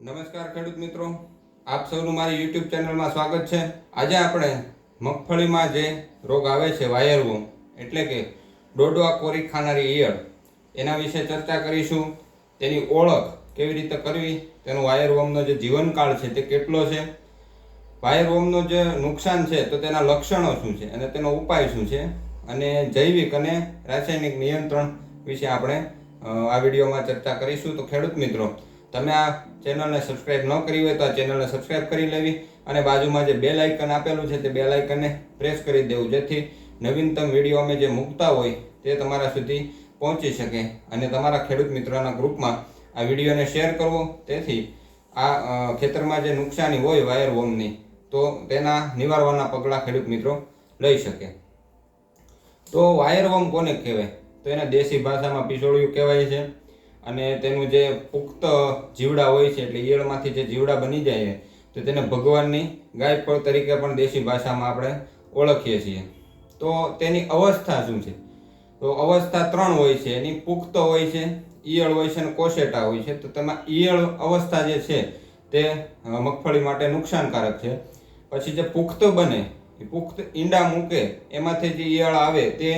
નમસ્કાર ખેડૂત મિત્રો. આપ સૌનું મારી યુટ્યુબ ચેનલમાં સ્વાગત છે. આજે આપણે મગફળીમાં જે રોગ આવે છે વાયરવો એટલે કે ડોડવા કોરી ખાનારી ઈયળ, એના વિશે ચર્ચા કરીશું. તેની ઓળખ કેવી રીતે કરવી, તેનો વાયરવોમનો જે જીવનકાળ છે તે કેટલો છે વાયરવોમનો જે નુકસાન છે તો તેના લક્ષણો શું છે અને તેનો ઉપાય શું છે, અને જૈવિક અને રાસાયણિક નિયંત્રણ વિશે આપણે આ વિડીયોમાં ચર્ચા કરીશું. તો ખેડૂત મિત્રો તમે આ ચેનલને સબસ્ક્રાઇબ ન કરી હોય તો આ ચેનલને સબસ્ક્રાઇબ કરી લેવી અને બાજુમાં જે બેલ આઇકન આપેલું છે તે બેલ આઇકનને પ્રેસ કરી દેવું, જેથી નવીનતમ વીડિયો અમે જે મૂકતા હોય તે તમારા સુધી પહોંચી શકે અને તમારા ખેડૂત મિત્રોના ગ્રુપમાં આ વિડીયોને શેર કરવો. તેથી આ ખેતરમાં જે નુકસાની હોય વાયર વોર્મની તો તેના નિવારવાના પગલાં ખેડૂત મિત્રો લઈ શકે. તો વાયર વોર્મ કોને કહેવાય? તો એને દેશી ભાષામાં પીસોળિયું કહેવાય છે. અને તેનું જે પુખ્ત જીવડા હોય છે, એટલે ઈયળમાંથી જે જીવડા બની જાય તો તેને ભગવાનની ગાયફળ તરીકે પણ દેશી ભાષામાં આપણે ઓળખીએ છીએ. તો તેની અવસ્થા શું છે? તો અવસ્થા ત્રણ હોય છે, એની પુખ્ત હોય છે, ઈયળ હોય છે અને કોશેટા હોય છે. તો તેમાં ઈયળ અવસ્થા જે છે, તે મગફળી માટે નુકસાનકારક છે. પછી જે પુખ્ત બને પુખ્ત ઈંડા મૂકે, એમાંથી જે ઈયળ આવે તે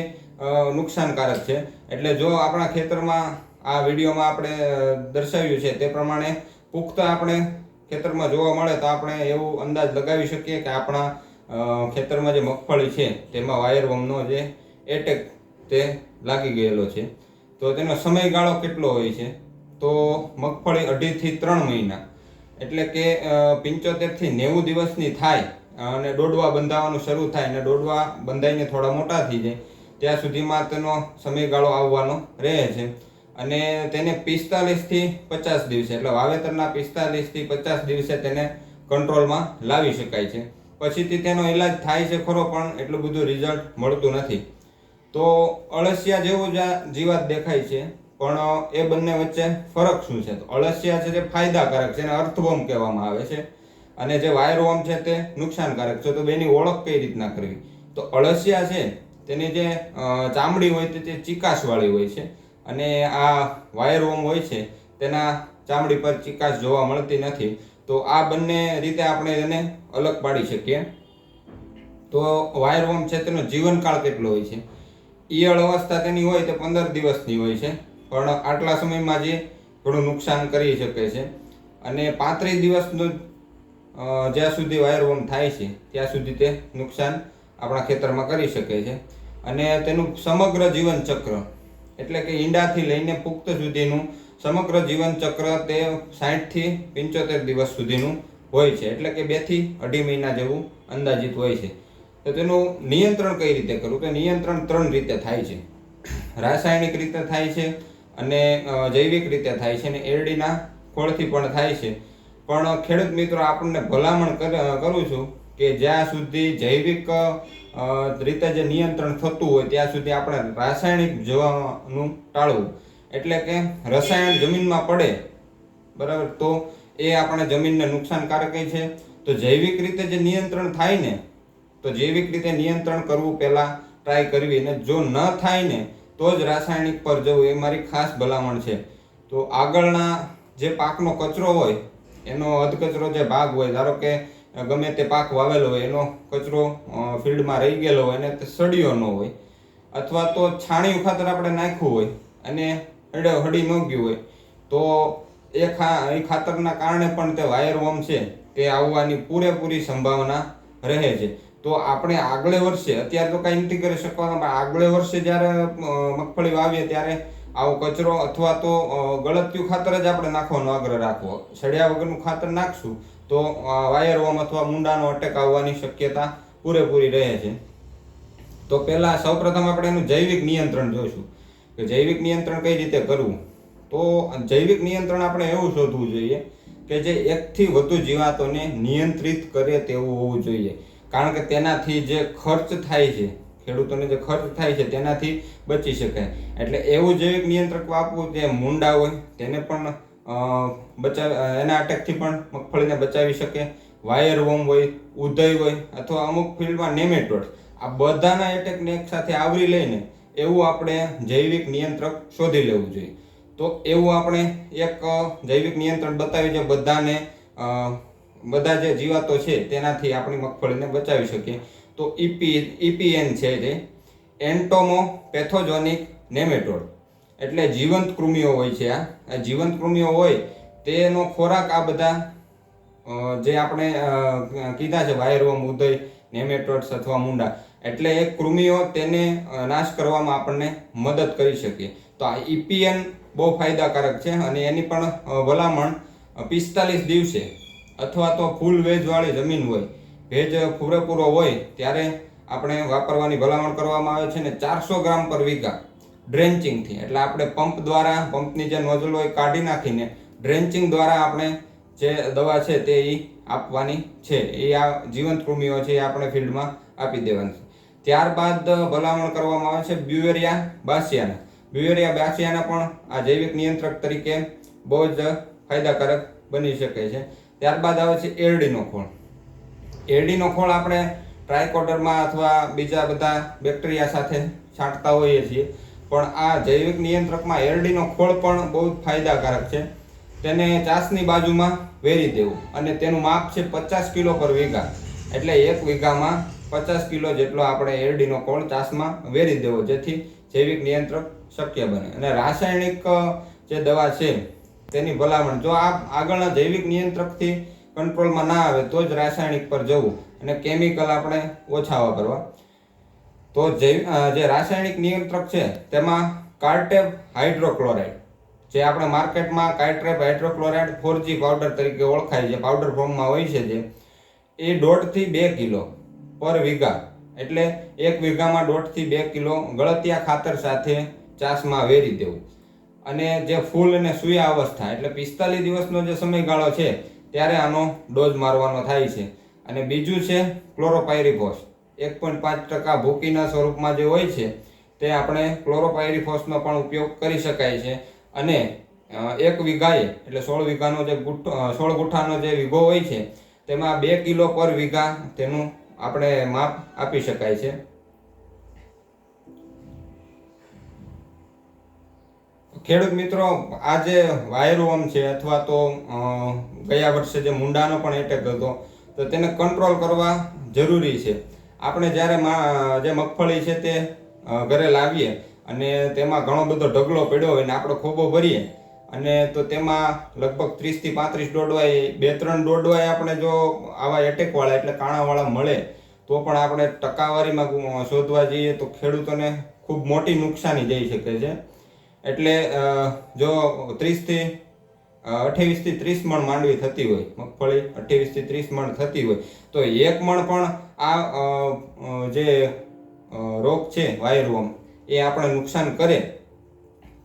નુકસાનકારક છે. એટલે જો આપણા ખેતરમાં આ વિડીયોમાં આપણે દર્શાવ્યું છે. તે પ્રમાણે પુખ્ત આપણે ખેતરમાં જોવા મળે તો આપણે એવું અંદાજ લગાવી શકીએ કે આપણા ખેતરમાં જે મગફળી છે, તેમાં વાયરવમનો જે એટેક તે લાગી ગયેલો છે. તો તેનો સમયગાળો કેટલો હોય છે? તો મગફળી અઢીથી ત્રણ મહિના. એટલે કે પંચોતેરથી નેવું દિવસની થાય અને દોડવા બંધાવવાનું શરૂ થાય અને દોડવા બંધાઈને થોડા મોટા થઈ જાય, ત્યાં સુધીમાં તેનો સમયગાળો આવવાનો રહે છે. અને તેને પિસ્તાલીસથી પચાસ દિવસે, એટલે વાવેતરના પિસ્તાલીસથી પચાસ દિવસે તેને કંટ્રોલમાં લાવી શકાય છે. પછીથી તેનો ઈલાજ થાય છે ખરો, પણ એટલું બધું રિઝલ્ટ મળતું નથી. તો અળસિયા જેવું જ જીવાત દેખાય છે, પણ એ બંને વચ્ચે ફરક શું છે? તો અળસિયા છે તે ફાયદાકારક છે, એને અર્થવોમ કહેવામાં આવે છે. અને જે વાયરવોમ છે તે નુકસાનકારક છે. તો બેની ઓળખ કઈ રીતના કરવી? તો અળસિયા છે, તેની જે ચામડી હોય તે ચીકાશવાળી હોય છે. અને આ વાયર વોમ હોય છે, તેના ચામડી પર ચીકાશ જોવા મળતી નથી. તો આ બંને રીતે આપણે એને અલગ પાડી શકીએ. તો વાયર વોમ છે, તેનો જીવનકાળ કેટલો હોય છે? ઈયળ અવસ્થા તેની હોય તે પંદર દિવસની હોય છે, પણ આટલા સમયમાં જે ઘણું નુકસાન કરી શકે છે. અને પાંત્રીસ દિવસનું જ્યાં સુધી વાયર વોમ થાય છે, ત્યાં સુધી તે નુકસાન આપણા ખેતરમાં કરી શકે છે. અને તેનું સમગ્ર જીવન ચક્ર એટલે કે ઈંડાથી લઈને પુખ્ત સુધીનું સમગ્ર જીવન ચક્ર તે સાઠથી પંચોતેર દિવસ સુધીનું હોય છે. એટલે કે બેથી અઢી મહિના જેવું અંદાજિત હોય છે. તો તેનું નિયંત્રણ કઈ રીતે કરવું? તો નિયંત્રણ ત્રણ રીતે થાય છે. રાસાયણિક રીતે થાય છે અને જૈવિક રીતે થાય છે અને એરડીના ખોળથી પણ થાય છે. પણ ખેડૂત મિત્રો, આપણને ભલામણ કર- છું કે જ્યાં સુધી જૈવિક રીતે જે નિયંત્રણ થતું હોય ત્યાં સુધી આપણે રાસાયણિક જવાનું ટાળવું. એટલે કે રસાયણ જમીનમાં પડે, બરાબર? તો એ આપણે જમીનને નુકસાનકારક છે. તો જૈવિક રીતે જે નિયંત્રણ થાય ને, તો જૈવિક રીતે નિયંત્રણ કરવું પહેલાં ટ્રાય કરવી. અને જો ન થાય ને, તો જ રાસાયણિક પર જવું. એ મારી ખાસ ભલામણ છે. તો આગળના જે પાકનો કચરો હોય, એનો અધકચરો જે ભાગ હોય, ધારો કે ગમે તે પાક વાવેલો હોય, એનો કચરો ફિલ્ડમાં રહી ગયેલો હોય અને તે સડ્યો ન હોય, અથવા તો છાણિયું ખાતર આપણે નાખ્યું હોય અને હડે ન ગયું હોય, તો એ ખા, એ ખાતરના કારણે પણ તે વાયરવોમ છે, તે આવવાની પૂરેપૂરી સંભાવના રહે છે. તો આપણે આગલે વર્ષે, અત્યારે તો કાંઈ નથી કરી શકવાના પણ આગલે વર્ષે જ્યારે મગફળી વાવીએ ત્યારે આવો કચરો અથવા તો ગળતિયું ખાતર જ આપણે નાખવાનો આગ્રહ રાખવો. સળિયા વગરનું ખાતર નાખશું તો વાયર વોમ અથવા મુંડાનો અટેક આવવાની શક્યતા પૂરેપૂરી રહે છે. તો પહેલાં સૌપ્રથમ આપણે એનું જૈવિક નિયંત્રણ જોઈશું. કે જૈવિક નિયંત્રણ કઈ રીતે કરવું? તો જૈવિક નિયંત્રણ આપણે એવું શોધવું જોઈએ કે જે એકથી વધુ જીવાતોને નિયંત્રિત કરે તેવું હોવું જોઈએ. કારણ કે તેનાથી જે ખર્ચ થાય છે, ખેડૂતોને જે ખર્ચ થાય છે તેનાથી બચી શકાય. એટલે એવું જૈવિક નિયંત્રક વાપરવું જે મુંડા હોય, તેને પણ બચાવ એના અટેકથી પણ મગફળીને બચાવી શકે. વાયર વોમ હોય, ઉદય હોય, અથવા અમુક ફિલ્ડમાં નેમેટોડ આ બધાના એટેકને એક સાથે આવરી લઈને એવું આપણે જૈવિક નિયંત્રક શોધી લેવું જોઈએ. તો એવું આપણે એક જૈવિક નિયંત્રણ બતાવી છે બધાને બધા જે જીવાતો છે તેનાથી આપણી મગફળીને બચાવી શકીએ. તો E ઈપી ઈપીએન છે જે. એન્ટોમો પેથોજોનિક નેમેટોડ એટલે જીવંત કૃમિઓ હોય છે આ. જીવંત કૃમિઓ હોય તેનો ખોરાક આ બધા જે આપણે કીધા છે વાયરવમ ઉદય નેમેટોડ્સ અથવા મુંડા, એટલે એ કૃમિઓ તેને નાશ કરવામાં આપણને મદદ કરી શકે. તો આ ઇપીએન બહુ ફાયદાકારક છે અને એની પણ ભલામણ પિસ્તાલીસ દિવસે અથવા તો ફૂલ વેજવાળી જમીન હોય, ભેજ પૂરેપૂરો હોય, ત્યારે આપણે વાપરવાની ભલામણ કરવામાં આવે છે ને ચારસો ગ્રામ પર વીઘા. ડ્રેન્ચિંગથી એટલે આપણે પંપ દ્વારા, પંપની જે નોઝલ હોય કાઢી નાખીને ડ્રેન્ચિંગ દ્વારા આપણે જે દવા છે તે એ આપવાની છે. એ આ જીવંત કૃમિઓ છે એ આપણે ફિલ્ડમાં આપી દેવાની ત્યારબાદ ભલામણ કરવામાં આવે છે બ્યુવેરિયા બાસિયાના. બ્યુવેરિયા બાસિયાના પણ આ જૈવિક નિયંત્રક તરીકે બહુ જ ફાયદાકારક બની શકે છે. ત્યારબાદ આવે છે એરડીનો ખોળ. એરડીનો ખોળ આપણે ટ્રાયકોડરમાં અથવા બીજા બધા બેક્ટેરિયા સાથે છાંટતા હોઈએ છીએ. પણ આ જૈવિક નિયંત્રકમાં એરડીનો ખોળ પણ બહુ ફાયદાકારક છે. તેને ચાસની બાજુમાં વેરી દેવું અને તેનું માપ છે પચાસ કિલો પર વીઘા. એટલે એક વીઘામાં પચાસ કિલો જેટલો આપણે એરડીનો ખોળ ચાસમાં વેરી દેવો, જેથી જૈવિક નિયંત્રક શક્ય બને. અને રાસાયણિક જે દવા છે, તેની ભલામણ. જો આ આગળના જૈવિક નિયંત્રકથી કંટ્રોલમાં ના આવે તો જ રાસાયણિક પર જવું અને કેમિકલ આપણે ઓછા વાપરવા. તો જે રાસાયણિક નિયંત્રક છે, તેમાં કાર્ટેપ હાઇડ્રોક્લોરાઇડ, જે આપણે માર્કેટમાં કાર્ટ્રેપ હાઇડ્રોક્લોરાઇડ ફોરજી પાવડર તરીકે ઓળખાય છે, પાવડર ફોર્મમાં હોય છે જે, એ દોઢથી બે કિલો પર વીઘા, એટલે એક વીઘામાં દોઢથી બે કિલો ગળતિયા ખાતર સાથે ચાસમાં વેરી દેવું. અને જે ફૂલ અને સુયા અવસ્થા, એટલે પિસ્તાલીસ દિવસનો જે સમયગાળો છે, ત્યારે આનો ડોઝ મારવાનો થાય છે. અને બીજું છે ક્લોરોપાયરીફોસ એક પોઈન્ટ પાંચ ટકા ભૂકીના સ્વરૂપમાં જે હોય છે, તે આપણે ક્લોરોપાયરીફોસનો પણ ઉપયોગ કરી શકાય છે. અને એક વીઘાએ, એટલે સોળ વીઘાનો જે ગુઠ્ઠો સોળ ગુઠ્ઠાનો જે વીઘો હોય છે, તેમાં બે કિલો પર વીઘા તેનું આપણે માપ આપી શકાય છે. ખેડૂત મિત્રો, આ જે વાયરોમ છે અથવા તો ગયા વર્ષે જે મુંડાનો પણ એટેક હતો, તો તેને કંટ્રોલ કરવા જરૂરી છે. આપણે જ્યારે જે મગફળી છે તે ઘરે લાવીએ અને તેમાં ઘણો બધો ઢગલો પડ્યો હોય ને આપણે ખોબો ભરીએ અને તો તેમાં લગભગ ત્રીસથી પાંત્રીસ દોડવાય, બે ત્રણ દોડવાય આપણે જો આવા એટેકવાળા એટલે કાણાવાળા મળે, તો પણ આપણે ટકાવારીમાં શોધવા જઈએ તો ખેડૂતોને ખૂબ મોટી નુકસાની જઈ શકે છે. એટલે જો ત્રીસથી અઠ્યાવીસથી ત્રીસ મણ માંડવી થતી હોય, મગફળી અઠ્યાવીસથી ત્રીસ મણ થતી હોય. તો એક મણ પણ આ જે રોગ છે વાયરવોમ એ આપણે નુકસાન કરે.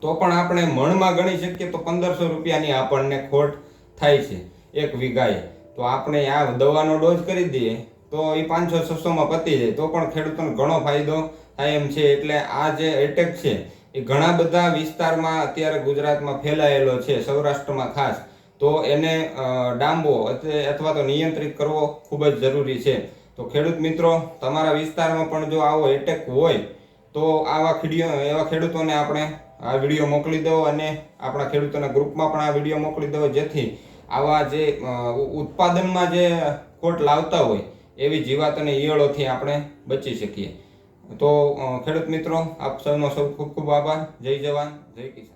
તો પણ આપણે મણમાં ગણી શકીએ તો પંદરસો રૂપિયાની આપણને ખોટ થાય છે એક વીઘાએ. તો આપણે આ દવાનો ડોઝ કરી દઈએ, તો એ પાંચસો, છસોમાં પતી જાય. તો પણ ખેડૂતોને ઘણો ફાયદો થાય એમ છે. એટલે આ જે એટેક છે એ ઘણા બધા વિસ્તારમાં અત્યારે ગુજરાતમાં ફેલાયેલો છે, સૌરાષ્ટ્રમાં ખાસ. તો એને ડામવો અથવા તો નિયંત્રિત કરવો ખૂબ જ જરૂરી છે. તો ખેડૂત મિત્રો, તમારા વિસ્તારમાં પણ જો આવો એટેક હોય, તો આવા ખીડીઓ એવા ખેડૂતોને આપણે આ વીડિયો મોકલી દો અને આપણા ખેડૂતોના ગ્રુપમાં પણ આ વીડિયો મોકલી દો, જેથી આવા જે ઉત્પાદનમાં જે ખોટ લાવતા હોય, એવી જીવાત અને ઈયળોથી આપણે બચી શકીએ. તો ખેડૂત મિત્રો આપ સૌનો સૌ ખૂબ ખૂબ આભાર. જય જવાન. જય કિસાન.